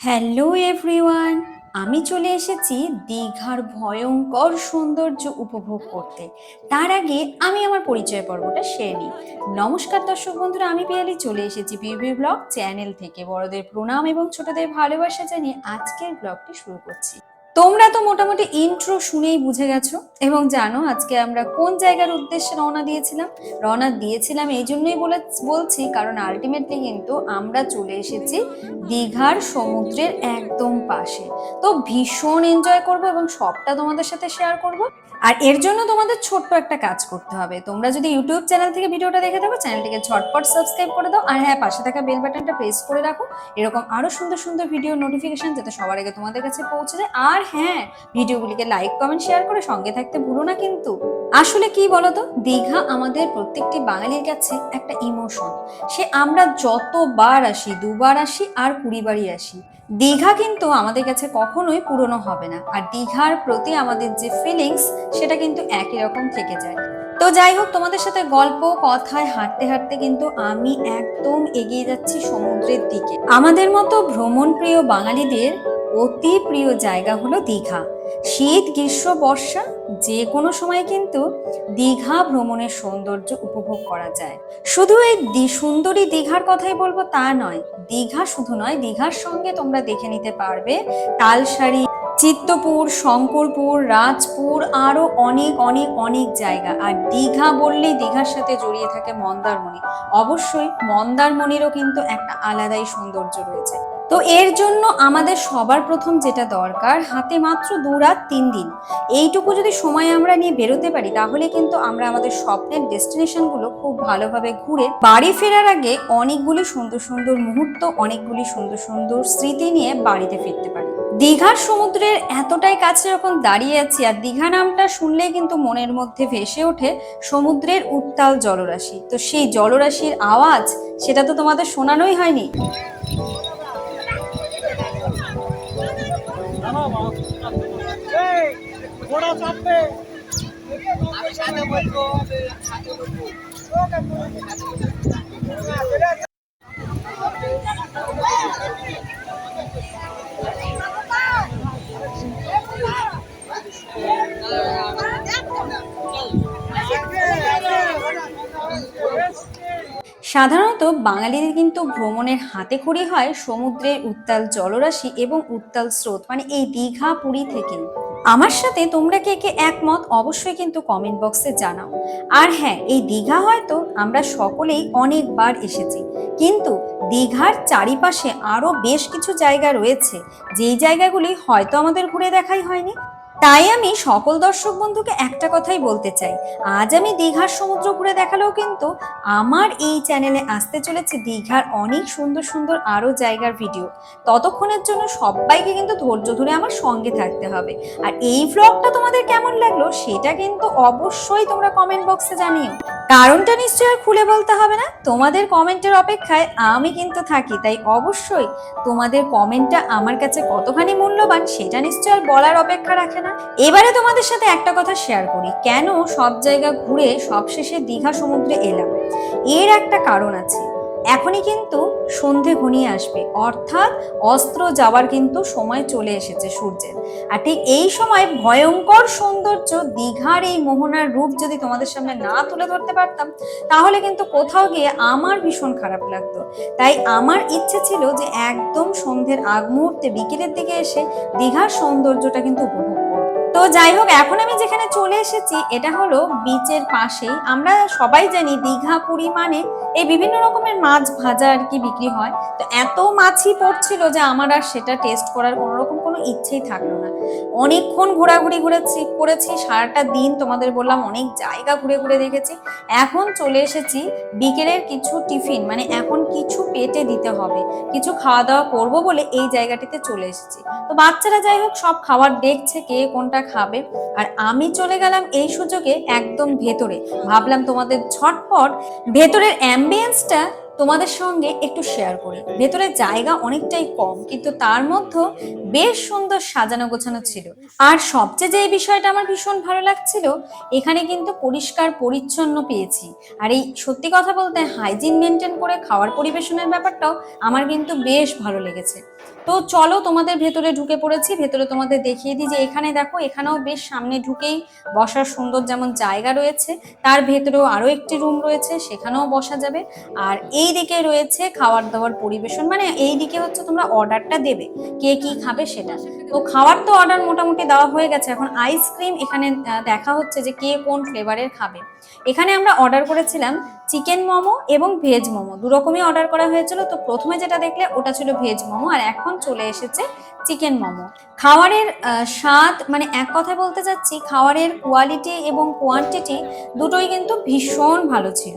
Hello everyone, আমি চলে এসেছি দীঘার ভয়ঙ্কর সৌন্দর্য উপভোগ করতে। তার আগে আমি আমার পরিচয় পর্বটা সেরে নিই। নমস্কার দর্শক বন্ধুরা, আমি পিয়ালি চলে এসেছি বিবি ব্লগ চ্যানেল থেকে। বড়দের প্রণাম এবং ছোটদের ভালোবাসা জানিয়ে আজকের ব্লগটি শুরু করছি। তোমরা তো মোটামুটি ইন্ট্রো শুনেই বুঝে গেছো। এবং জানো, আজকে আমরা কোন জায়গার উদ্দেশ্যে রওনা দিয়েছিলাম? রওনা দিয়েছিলাম এই জন্যই বলে বলছি, কারণ আলটিমেটলি কিন্তু আমরা চলে এসেছি দীঘার সমুদ্রের একদম পাশে। তো ভীষণ এনজয় করব এবং সবটা তোমাদের সাথে শেয়ার করব। আর এর জন্য তোমাদের ছোট্ট একটা কাজ করতে হবে। তোমরা যদি ইউটিউব চ্যানেল থেকে ভিডিওটা দেখে থাকো চ্যানেলটিকে ঝটপট সাবস্ক্রাইব করে দাও। আর হ্যাঁ পাশে থাকা বেল বাটনটা প্রেস করে রাখো। এরকম আরও সুন্দর সুন্দর ভিডিও নোটিফিকেশন যাতে সবার আগে তোমাদের কাছে পৌঁছে যায়। আর হ্যাঁ ভিডিওগুলিকে লাইক কমেন্ট শেয়ার করে সঙ্গে থাকতে ভুলো না কিন্তু। আসলে কি বলতো? দীঘা আমাদের প্রত্যেকটি বাঙালির কাছে একটা ইমোশন সে আমরা যতবার আসি, দুবার আসি আর কুড়ি বারই আসি, দীঘা কিন্তু আমাদের কাছে কখনোই পুরনো হবে না। আর দীঘার প্রতি আমাদের যে ফিলিংস সেটা কিন্তু একই রকম থেকে যায়। তো যাই হোক, তোমাদের সাথে গল্প, কথায় হাঁটতে হাঁটতে কিন্তু আমি একদম এগিয়ে যাচ্ছি সমুদ্রের দিকে। আমাদের মতো ভ্রমণ প্রিয় বাঙালিদের অতি প্রিয় জায়গা হলো দীঘা। শীত, গ্রীষ্ম, বর্ষা যে কোনো সময় কিন্তু দীঘা ভ্রমণের সৌন্দর্য উপভোগ করা যায়। শুধু এই সুন্দরী দীঘার কথাই বলব তা নয়, দীঘা শুধু নয়, দীঘার সঙ্গে তোমরা দেখে নিতে পারবে তালসারি চিত্তপুর, শঙ্করপুর, রাজপুর, আরও অনেক অনেক অনেক জায়গা। আর দীঘা বললেই দীঘার সাথে জড়িয়ে থাকে মন্দারমণি। অবশ্যই মন্দারমণিরও কিন্তু একটা আলাদাই সৌন্দর্য রয়েছে। তো এর জন্য আমাদের সবার প্রথম যেটা দরকার, হাতে মাত্র দু রাত, তিন দিন। এইটুকু যদি সময় আমরা নিয়ে বেরোতে পারি, তাহলে কিন্তু আমরা আমাদের স্বপ্নের ডেস্টিনেশনগুলো খুব ভালোভাবে ঘুরে বাড়ি ফেরার আগে অনেকগুলি সুন্দর সুন্দর মুহূর্ত, অনেকগুলি সুন্দর সুন্দর স্মৃতি নিয়ে বাড়িতে ফিরতে পারি। দীঘার সমুদ্রের এতটাই কাছে যখন দাঁড়িয়ে আছি, আর দীঘা নামটা শুনলে কিন্তু মনের মধ্যে ভেসে ওঠে সমুদ্রের উত্তাল জলরাশি। তো সেই জলরাশির আওয়াজ, সেটা তো তোমাদের শোনানোই হয়নি। ঘোড়া চাপবে সাধারণত বাঙালিদের কিন্তু ভ্রমণের হাতে খড়ি হয় সমুদ্রের উত্তাল জলরাশি এবং উত্তাল স্রোত মানে এই দীঘা, পুরী থেকে। আমার সাথে তোমরা কে কে একমত অবশ্যই কিন্তু কমেন্ট বক্সে জানাও। আর হ্যাঁ এই দীঘা হয়তো আমরা সকলেই অনেকবার এসেছি, কিন্তু দীঘার চারিপাশে আরও বেশ কিছু জায়গা রয়েছে, যেই জায়গাগুলি হয়তো আমাদের ঘুরে দেখাই হয়নি। তাই আমি সকল দর্শক বন্ধুকে একটা কথাই বলতে চাই। আজ আমি দীঘার সমুদ্র ঘুরে দেখালেও কিন্তু আমার এই চ্যানেলে আসতে চলেছে দীঘার অনেক সুন্দর সুন্দর আরও জায়গার ভিডিও। ততক্ষণের জন্য সবাইকে কিন্তু ধৈর্য ধরে আমার সঙ্গে থাকতে হবে। আর এই ভ্লগটা তোমাদের কেমন লাগল সেটা কিন্তু অবশ্যই তোমরা কমেন্ট বক্সে জানিও। কারণটা নিশ্চয়ই আর খুলে বলতে হবে না, তোমাদের কমেন্টের অপেক্ষায় আমি কিন্তু থাকি, তাই অবশ্যই তোমাদের কমেন্টটা আমার কাছে কতখানি মূল্যবান সেটা নিশ্চয় আর বলার অপেক্ষা রাখে না। এবারে তোমাদের সাথে একটা কথা শেয়ার করি। কেন সব জায়গা ঘুরে সবশেষে দীঘা সমুদ্রে এলাম? এর একটা কারণ আছে। এখনই কিন্তু সন্ধে ঘনিয়ে আসবে। অর্থাৎ অস্ত্র যাওয়ার কিন্তু সময় চলে এসেছে সূর্যের। আর ঠিক এই সময় ভয়ঙ্কর সৌন্দর্য দীঘার এই মোহনার রূপ যদি তোমাদের সামনে না তুলে ধরতে পারতাম, তাহলে কিন্তু কোথাও গিয়ে আমার ভীষণ খারাপ লাগতো। তাই আমার ইচ্ছে ছিল যে একদম সন্ধ্যের আগ মুহূর্তে বিকেলের দিকে এসে দীঘার সৌন্দর্যটা কিন্তু উপভোগ তো যাই হোক, এখন আমি যেখানে চলে এসেছি, এটা হলো বিচের পাশেই। আমরা সবাই জানি দীঘা, পুরী মানে এই বিভিন্ন রকমের মাছ ভাজা আর কি বিক্রি হয়। তো এত মাছই পড়ছিল যে আমার আর সেটা টেস্ট করার কোনো রকম কোনো ইচ্ছেই থাকল অনেকক্ষণ ঘোরাঘুরি ঘুরেছি, করেছি, সারাটা দিন তোমাদের বললাম অনেক জায়গা ঘুরে ঘুরে দেখেছি। এখন চলে এসেছি বিকেলের কিছু টিফিন মানে এখন কিছু পেটে দিতে হবে, কিছু খাওয়া দাওয়া করব বলে এই জায়গাটিতে চলে এসেছি। তো বাচ্চারা যাই হোক, সব খাবার দেখছে কে কোনটা খাবে। আর আমি চলে গেলাম এই সুযোগে একদম ভেতরে। ভাবলাম তোমাদের ঝটপট ভেতরের অ্যাম্বিয়েন্সটা তোমাদের সঙ্গে একটু শেয়ার করি। ভেতরে জায়গা অনেকটাই কম, কিন্তু তার মধ্যে বেশ সুন্দর সাজানো গোছানো ছিল। আর সবচেয়ে যে বিষয়টা আমার ভীষণ ভালো লাগছিল, এখানে কিন্তু পরিষ্কার পরিচ্ছন্ন পেয়েছি। আর এই সত্যি কথা বলতে হাইজিন মেনটেন করে খাওয়ার পরিবেশনের ব্যাপারটাও আমার কিন্তু বেশ ভালো লেগেছে। তো চলো তোমাদের ভেতরে ঢুকে পড়েছি, ভেতরে তোমাদের দেখিয়ে দিই যে এখানে দেখো, এখানেও বেশ সামনে ঢুকেই বসার সুন্দর যেমন জায়গা রয়েছে, তার ভেতরেও আরও একটি রুম রয়েছে, সেখানেও বসা যাবে। আর এই দিকে রয়েছে খাবার দাবার পরিবেশন। মানে এই দিকে হচ্ছে তোমরা অর্ডারটা দেবে, কে কি খাবে সেটা। তো খাবার তো অর্ডার মোটামুটি দেওয়া হয়ে গেছে। এখন আইসক্রিম এখানে দেখা হচ্ছে যে কে কোন ফ্লেভারের খাবে। এখানে আমরা অর্ডার করেছিলাম চিকেন মোমো এবং ভেজ মোমো। দু রকমই অর্ডার করা হয়েছিল, তো প্রথমে যেটা দেখলে ওটা ছিল ভেজ মোমো, আর এখন চলে এসেছে চিকেন মোমো। খাওয়ারের স্বাদ মানে এক কথায় বলতে চাচ্ছি খাওয়ারের কোয়ালিটি এবং কোয়ান্টিটি দুটোই কিন্তু ভীষণ ভালো ছিল।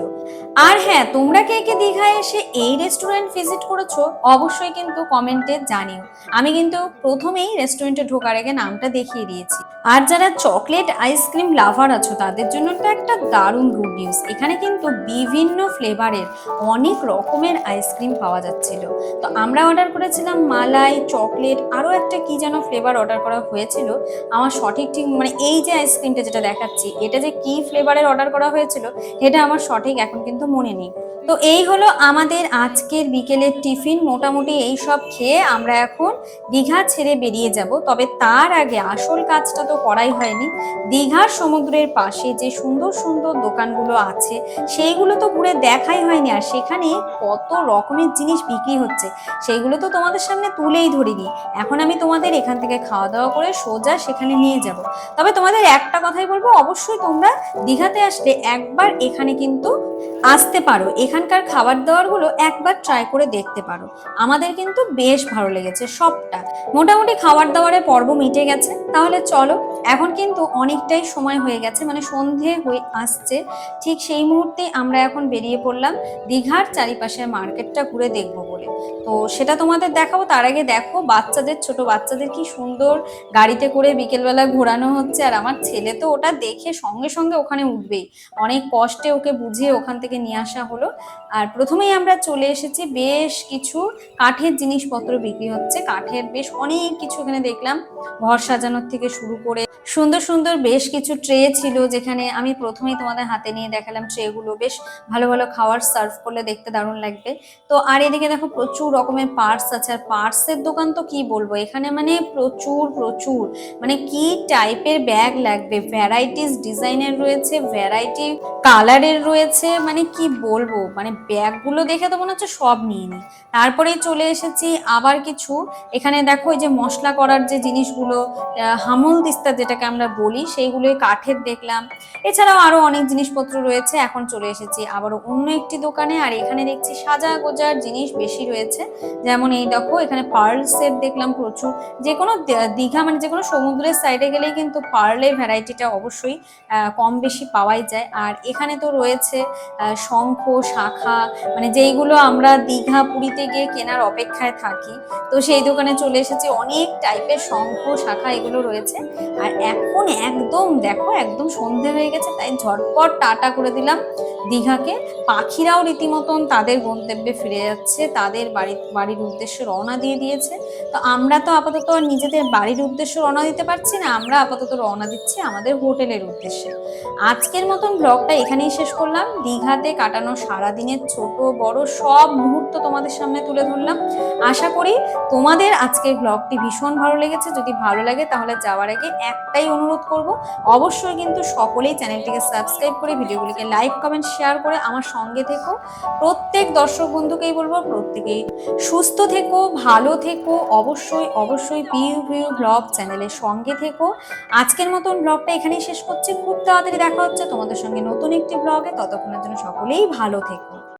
আর হ্যাঁ তোমরা কে কে দীঘায় এসে এই রেস্টুরেন্ট ভিজিট করেছ, অবশ্যই কিন্তু কমেন্টে জানিও। আমি কিন্তু প্রথমেই রেস্টুরেন্টে ঢোকার আগে নামটা দেখিয়ে দিয়েছি। আর যারা চকলেট আইসক্রিম লাভার আছো, তাদের জন্য তো একটা দারুণ গুড নিউজ এখানে কিন্তু বিভিন্ন ফ্লেভারের অনেক রকমের আইসক্রিম পাওয়া যাচ্ছিল। তো আমরা অর্ডার করেছিলাম মালাই চকলেট আরও একটা কি যেন ফ্লেভার অর্ডার করা হয়েছিল। আমার সঠিক ঠিক মানে এই যে আইসক্রিমটা যেটা দেখাচ্ছি, এটা যে কি ফ্লেভারের অর্ডার করা হয়েছিল এটা আমার সঠিক এখন কিন্তু মনে নেই। তো এই হলো আমাদের আজকের বিকেলের টিফিন। মোটামুটি এই সব খেয়ে আমরা এখন দীঘা ছেড়ে বেরিয়ে যাব। তবে তার আগে আসল কাজটা তো করাই হয়নি। দীঘার সমুদ্রের পাশে যে সুন্দর সুন্দর দোকানগুলো আছে, সেইগুলো তো ঘুরে দেখাই হয়নি। আর সেখানে কত রকমের জিনিস বিক্রি হচ্ছে সেইগুলো তো তোমাদের সামনে তুলেই ধরিনি। এখন আমি তোমাদের এখান থেকে খাওয়া দাওয়া করে সোজা সেখানে নিয়ে যাব। তবে তোমাদের একটা কথাই বলব, অবশ্যই তোমরা দীঘাতে আসলে একবার এখানে কিন্তু আসতে পারো। এখানকার খাবার দাবারগুলো একবার ট্রাই করে দেখতে পারো। আমাদের কিন্তু বেশ ভালো লেগেছে সবটা। মোটামুটি খাবার দাবারের পর্ব মিটে গেছে। তাহলে চলো, এখন কিন্তু অনেকটাই সময় হয়ে গেছে মানে সন্ধে হয়ে আসছে। ঠিক সেই মুহূর্তে আমরা এখন বেরিয়ে পড়লাম দীঘার চারিপাশের মার্কেটটা ঘুরে দেখব বলে। তো সেটা তোমাদের দেখাবো, তার আগে দেখো বাচ্চাদের, ছোট বাচ্চাদের কি সুন্দর গাড়িতে করে বিকেলবেলা ঘোরানো হচ্ছে। আর আমার ছেলে তো ওটা দেখে সঙ্গে সঙ্গে ওখানে উঠবেই। অনেক কষ্টে ওকে বুঝিয়ে ওখান থেকে নিয়ে আসা হলো। আর প্রথমেই আমরা চলে এসেছি, বেশ কিছু কাঠের জিনিসপত্র বিক্রি হচ্ছে। কাঠের বেশ অনেক কিছু এখানে দেখলাম। ঘর সাজানোর থেকে শুরু করে সুন্দর সুন্দর বেশ কিছু ট্রে ছিল যেখানে আমি প্রথমেই তোমাদের হাতে নিয়ে দেখালাম ট্রেগুলো। বেশ ভালো ভালো খাবার সার্ভ করলে দেখতে দারুণ লাগবে। তো আর এদিকে দেখো প্রচুর রকমের পার্টস আছে। আর পার্টসের দোকান তো কি বলব? এখানে মানে প্রচুর প্রচুর। মানে কি টাইপের ব্যাগ লাগবে? ভ্যারাইটিস ডিজাইনের রয়েছে, ভ্যারাইটি কালারের রয়েছে। মানে কি বলব? মানে ব্যাগগুলো দেখে তো মনে হচ্ছে সব নিয়ে নি। তারপরেই চলে এসেছি আবার কিছু। এখানে দেখো এই যে মশলা করার যে জিনিসগুলো হামল দিস্তা যেটাকে আমরা বলি, সেইগুলোই কাঠের দেখলাম। এছাড়াও আরও অনেক জিনিসপত্র রয়েছে। এখন চলে এসেছি আবারও অন্য একটি দোকানে। আর এখানে দেখছি সাজা গোজার জিনিস বেশি রয়েছে। যেমন এই দেখো, এখানে পার্ল সেট দেখলাম প্রচুর। যে কোনো দীঘা মানে যে কোনো সমুদ্রের সাইডে গেলেই কিন্তু পার্লের ভ্যারাইটিটা অবশ্যই কম বেশি পাওয়াই যায়। আর এখানে তো রয়েছে শঙ্খ, শাখা মানে যেইগুলো আমরা দীঘা পুরীতে গিয়ে কেনার অপেক্ষায় থাকি, তো সেই দোকানে চলে এসেছি। অনেক টাইপের শঙ্খ শাখা এগুলো রয়েছে। আর এখন একদম দেখো, একদম সন্ধে হয়ে গেছে, তাই ঝটপট টাটা করে দিলাম দীঘাকে। পাখিরাও রীতিমতন তাদের গন্তব্যে ফিরে যাচ্ছে, তাদের বাড়ি, বাড়ির উদ্দেশ্যে রওনা দিয়ে দিয়েছে। তো আমরা তো আপাতত আর নিজেদের বাড়ির উদ্দেশ্যে রওনা দিতে পারছি না, আমরা আপাতত রওনা দিচ্ছি আমাদের হোটেলের উদ্দেশ্যে। আজকের মতন ব্লগটা এখানেই শেষ করলাম। দীঘাতে কাটানো সারাদিনের ছোট বড় সব মুহূর্ত তোমাদের সামনে তুলে ধরলাম। আশা করি তোমাদের আজকের ব্লগটি ভীষণ ভালো লেগেছে। যদি ভালো লাগে তাহলে যাওয়ার আগে একটাই অনুরোধ করব, অবশ্যই কিন্তু সকলেই চ্যানেলটিকে সাবস্ক্রাইব করে ভিডিওগুলিকে লাইক কমেন্ট শেয়ার করে আমার সঙ্গে থেকো। প্রত্যেক দর্শক বন্ধুকেই বলব, প্রত্যেকেই সুস্থ থেকো, ভালো থেকো, অবশ্যই অবশ্যই পিউ ভিউ ব্লগ চ্যানেলের সঙ্গে থেকো। আজকের মতন ব্লগটা এখানেই শেষ করছি। খুব তাড়াতাড়ি দেখা হচ্ছে তোমাদের সঙ্গে নতুন একটি ব্লগে ততক্ষণের জন্য সকলেই ভালো থেকো।